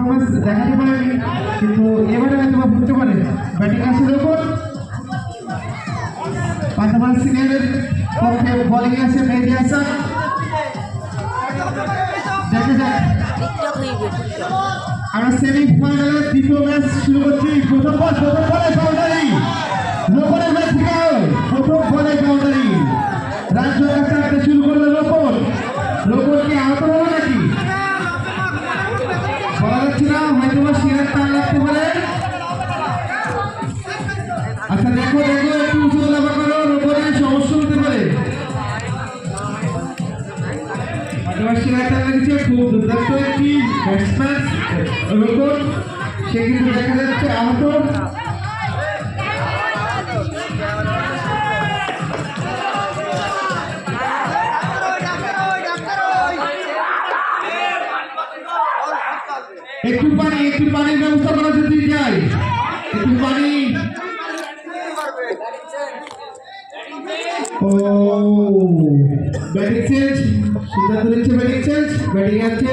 Performance দেখাতে পারেনি, কিন্তু এবারে হয়তো বা হতে পারে। ব্যাটিং আসে ওপর পাশাপাশি সিনিয়রের পক্ষে বলিং আছে মেহেদি হাসান। দেখা যাক। আমরা সেমিফাইনালের দ্বিতীয় ম্যাচ শুরু করছি। প্রথম বল প্রথম বলে বাউন্ডারি লোপনের ম্যাচ প্রথম বলে বাউন্ডারি রাজ্য কাছে শুরু করল লোপন লোপন কি আহত হলো একটু পানি একটু পানির ব্যবস্থা করা যদি যায় একটু পানি ও, ব্যাটিং চেঞ্জ, সিদ্ধান্ত নিচ্ছে ব্যাটিং চেঞ্জ, ব্যাটিং আছে।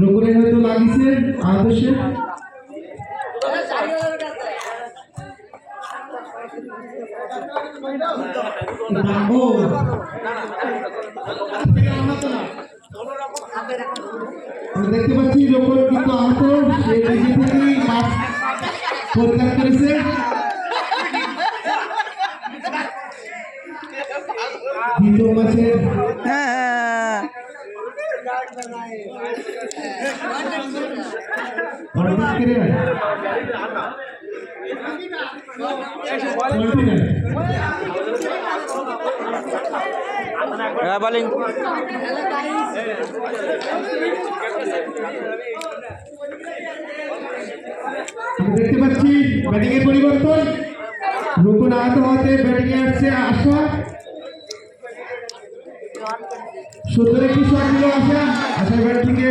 রকুনের হয়তো লাগিয়েছে আদর্শে। ও আমরা দেখতে পাচ্ছি রকুন কিন্তু আহত সে নিজে থেকেই মাছ পরিত্যাগ করেছে। দ্বিতীয় ম্যাচের হ্যাঁ বলিং। দেখতে পাচ্ছি ব্যাটিং এর পরিবর্তন। রুকুন আহত হতে ব্যাটিং এ আসছে আশা। সুন্দর একটি শট দিল আশা। আশার ব্যাট থেকে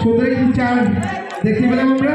সুন্দর একটি চার। দেখতে পেলাম আমরা।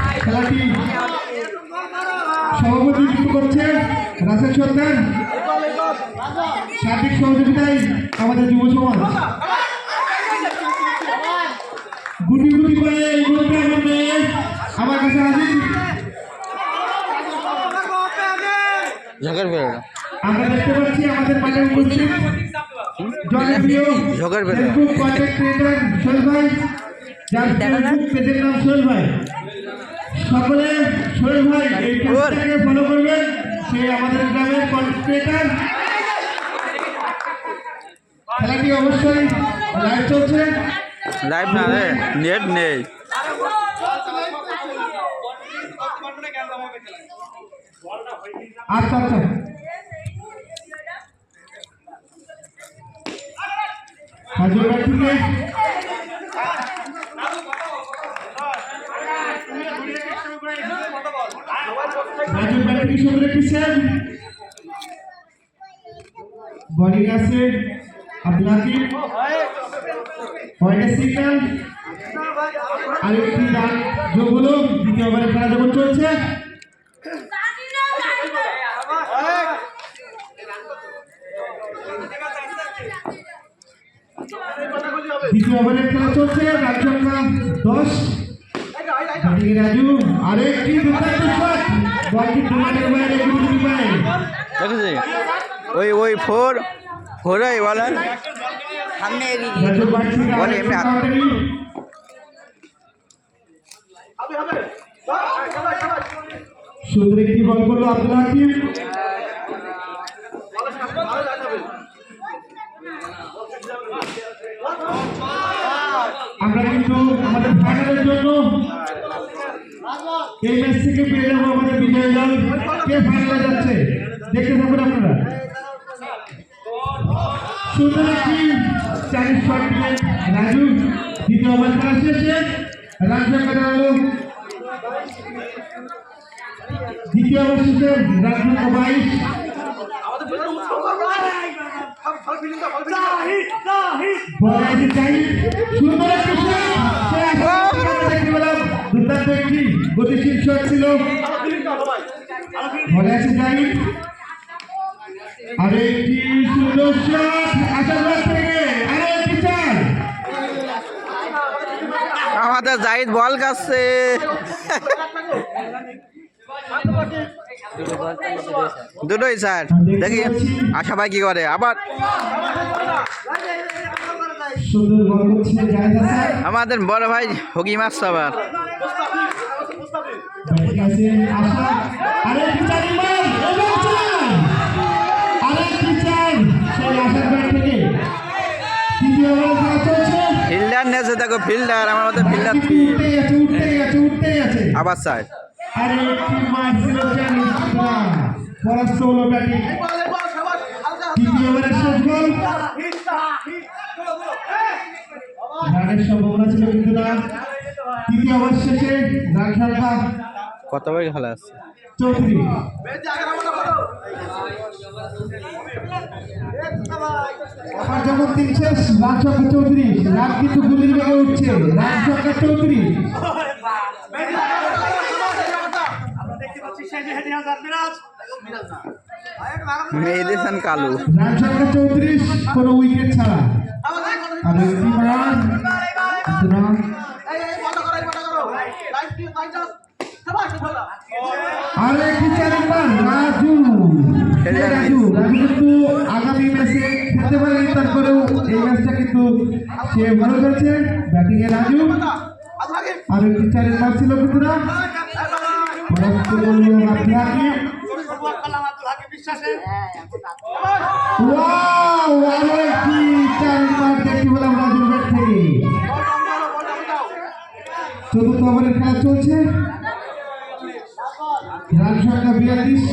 খেলাটি সভাপতিত্ব করছে রাসেল সরকার সার্বিক সহযোগিতায় আমাদের যুব সমাজ। গুটি গুটি করে এই আমার কাছে হাজির। আমরা দেখতে পাচ্ছি আমাদের মাঠের উপস্থিত। জনপ্রিয় ফেসবুক কন্টেন্ট ক্রিয়েটর সোহেল ভাই। যার ফেসবুক পেজের নাম সোহেল ভাই। সকলে সোহেল ভাই এই পেজটাকে ফলো করবেন। সে আমাদের গ্রামের কন্টেন্ট খেলাটি অবশ্যই লাইভ চলছে। লাইভ না রে নেট নেই। আচ্ছা আচ্ছা। হাজার থেকে রাজু ব্যাটারি সুন্দর সেভ বলিং আছে আপনাকে পয়েন্টের সিগন্যাল আর একটি রান যোগ হলো, দ্বিতীয় ওভারে চলছে। দ্বিতীয় ওভারের খেলা চলছে রান দশ। রাজু, আরেকটি ওই ওই ফোর ফোর ওই বলে সামনে বলে এমনি বল করল হাকিম আমরা কিন্তু আমাদের ফাইনালের জন্য এই ম্যাচ থেকে পেয়ে যাব আমাদের বিজয় দল। কে ফাইনালে যাচ্ছে? দেখতে থাকুন আপনারা। সুন্দর একটি চারিশ শট রাজু দ্বিতীয় ওভার দুর্দান্ত একটি গতিশীল শট ছিল। বলে আছে আর একটি সুন্দর শট আশাবাদ থেকে। আরও একটি চার। আমাদের জাহিদ বল কাছে। দুটোই স্যার দেখি আশা ভাই কি করে? আবার আমাদের বড় ভাই হকি মাছ আবার ব্যাটিং আছে আশা আর একটি চার বল এবং চার আর একটি চার সেই আশার ব্যাট থেকে তৃতীয় ওভার খেলা চলছে ফিল্ডার নেছে দেখো ফিল্ডার আমার মধ্যে ফিল্ডার উঠতেই আছে উঠতেই আছে উঠতেই আছে আবার স্যার আর একটি মার ছিল জানিস পরাস্ত হলো ব্যাটিং তৃতীয় ওভারের শেষ বল রানের সম্ভাবনা ছিল কিন্তু না তৃতীয় ওভার শেষে রান সংখ্যা কত বই খেলা আছে? চৌত্রিশ আবার যখন তিন শেষ রান সংখ্যা চৌত্রিশ রান কিন্তু গুলির বেগে উঠছে। রান সংখ্যা চৌত্রিশ মেহেদিসান কালু। রান সংখ্যা চৌত্রিশ কোনো উইকেট ছাড়া। আর আর একটি চারের মান রাজু রাজু রাজু কিন্তু আগামী ম্যাচে খেলতে পারেনি তারপরেও এই ম্যাচটা কিন্তু সে ভালো খেলছে। ব্যাটিং এ রাজু। আর একটি চারের মান ছিল কিন্তু না পরাস্ত করল আব্দুল ওয়াও আরও একটি চারের দেখতে পেলাম রাজুর ব্যাট থেকে চতুর্থ ওভারের খেলা চলছে। রান সংখ্যা বিয়াল্লিশ।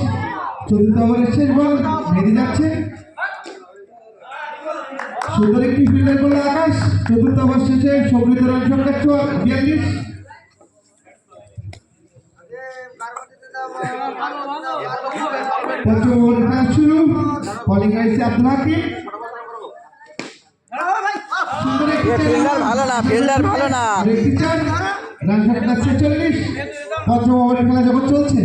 চতুর্থ ওভারের শেষ বল বেরিয়ে যাচ্ছে। সুন্দর একটি ফিল্ডার করল আকাশ। চতুর্থ ওভার শেষে সমৃদ্ধ রান সংখ্যা বিয়াল্লিশ। পঞ্চম ওভারের খেলা শুরু। বলিং আইসে আব্দুল হাকিম সুন্দর একটি ফিল্ডার ভালো না ফিল্ডার ভালো না। রান সংখ্যা ছেচল্লিশ পঞ্চম ওভারের খেলা যখন চলছে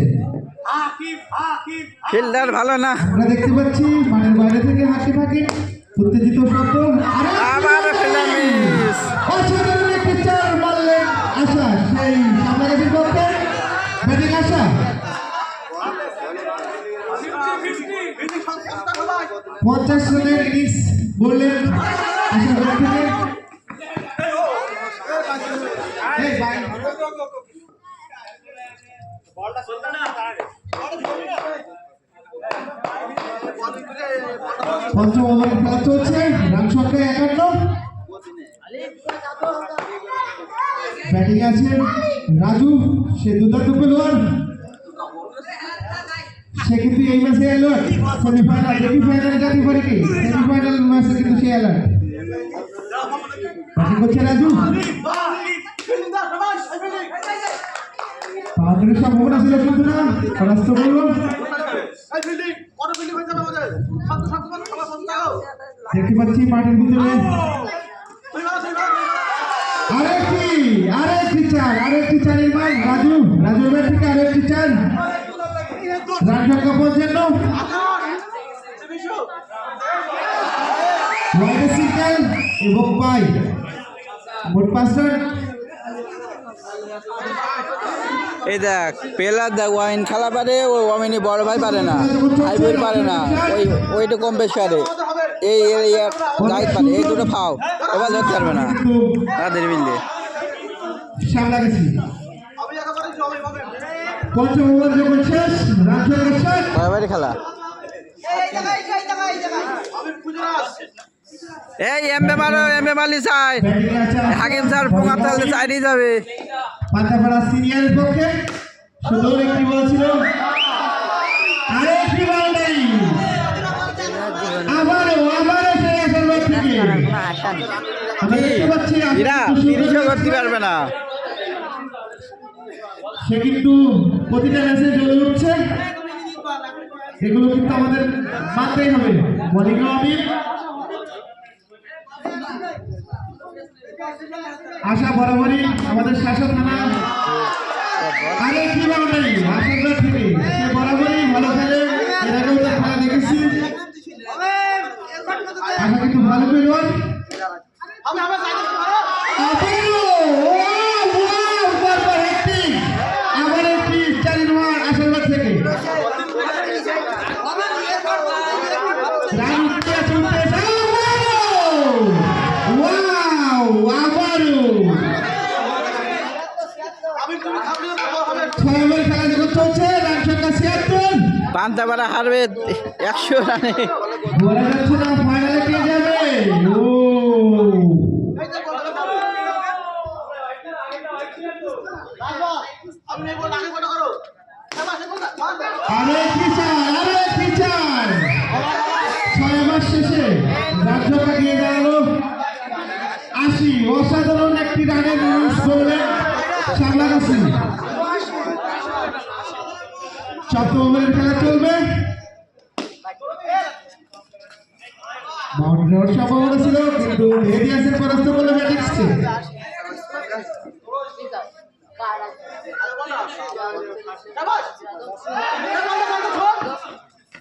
ফিল্ডার ভালো না। আমরা দেখতে পাচ্ছি মাঠের বাইরে থেকে হাঁটতে থাকে উত্তেজিত শব্দ আরে আবার ফিল্ডার মিস। অসাধারণ একটি চার মারলেন আশা সেই সামনাগাছির পক্ষে। ব্যাটিং আশা। পঞ্চাশ রানের ইনিংস বললেন আশা ব্যাট থেকে এই ব্যাটিং রাজু সে দুর্দান্ত পেলোয়ার সে কিন্তু এই ম্যাচে অ্যালার্ট সেমিফাইনাল সেমিফাইনাল জাতি কি কিন্তু সে অ্যালার্ট করছে রাজু বাউন্ডারির সম্ভাবনা ছিল কিন্তু না পরাস্ত করল দেখতে পাচ্ছি মাঠের ভিতরে আরেকটি আরেকটি রাজু রাজু ব্যাট থেকে আরেকটি চার। সংখ্যা পঞ্চান্ন ওয়াইড সিঙ্গেল এবং মোট পাঁচ এই দেখ পেলার দেখ ওয়াইন খেলা পারে ও অমিনি বড় ভাই পারে না হাইব্রিড পারে না ওই ওইটা কম বেশি পারে। এই গাইড পারে এই দুটো ফাও এবার ধরতে পারবে না। তাদের মিললে খেলা। এই এমবে মারো এমবে মারলি চাই। হাকিম স্যার পোঙা তাহলে চাইলেই যাবে। পাতাপাড়া সিনিয়রের পক্ষে সুন্দর একটি বল ছিল। আরেকটি বাউন্ডারি আবারও আবারও সেই আসল ব্যাট থেকে। আমরা দেখতে পাচ্ছি তিরিশও করতে পারবে না। সে কিন্তু প্রতিটা ম্যাচে জ্বলে উঠছে। এগুলো কিন্তু আমাদের মানতেই হবে। বোলিং আমি আশা বরাবরই আমাদের শাসক থানা আরে কি বাউন্ডারি আশাবাদ থেকে সে বরাবরই ভালো খেলে এর আগেও তার খেলা দেখেছি আশা কিন্তু ভালো পেলোয়ার আবারও ও ওয়াও বারবার হ্যাট্রিক আবার একটি চারি নম্বর আশীর্বাদ থেকে রান উঠতে চলতে ওয়াও আবারও ছয় ওভার খেলা যখন চলছে রান সংখ্যা ছিয়াত্তর পান্তাপাড়া হারবে একশো রানে। আরে কি ছিল কিন্তু ভেরিয়াসের পরাস্ত করল ম্যাটিক্সকে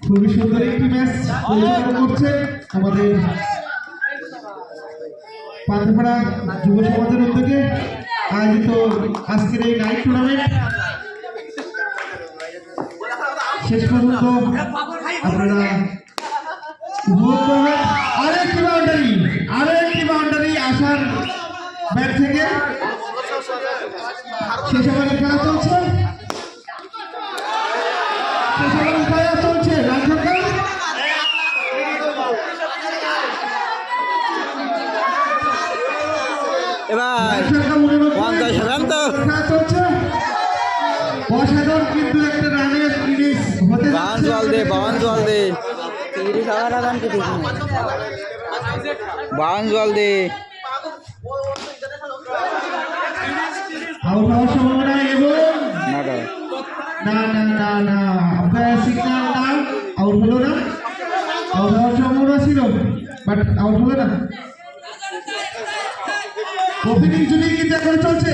খুবই সুন্দর একটি ম্যাচ পরিচালনা করছে আমাদের পান্থপাড়া যুব সমাজের উদ্যোগে আয়োজিত আজকের এই নাইট টুর্নামেন্ট শেষ পর্যন্ত আপনারা আরও একটি বাউন্ডারি আরও একটি বাউন্ডারি আসার ব্যাট থেকে শেষ ওভারের খেলা চলছে? শেষ ওভারের খেলা চলছে? রাজসরকার এবার পঞ্চাশ রান তো খেলা চলছে। অসাধারণ কিন্তু একটা রানের ইনিংস হতে বাউন জল দে বাউন জল দে। তিরিশ হাজার রান কি দেখি জল দে। আউট হওয়ার সম্ভাবনা এবং না না। না না আপনার সিগন্যাল না আউট হলো না। আউট হওয়ার সম্ভাবনা ছিল বাট আউট হলো না। ওপেনিং জুটি কিন্তু এখন চলছে।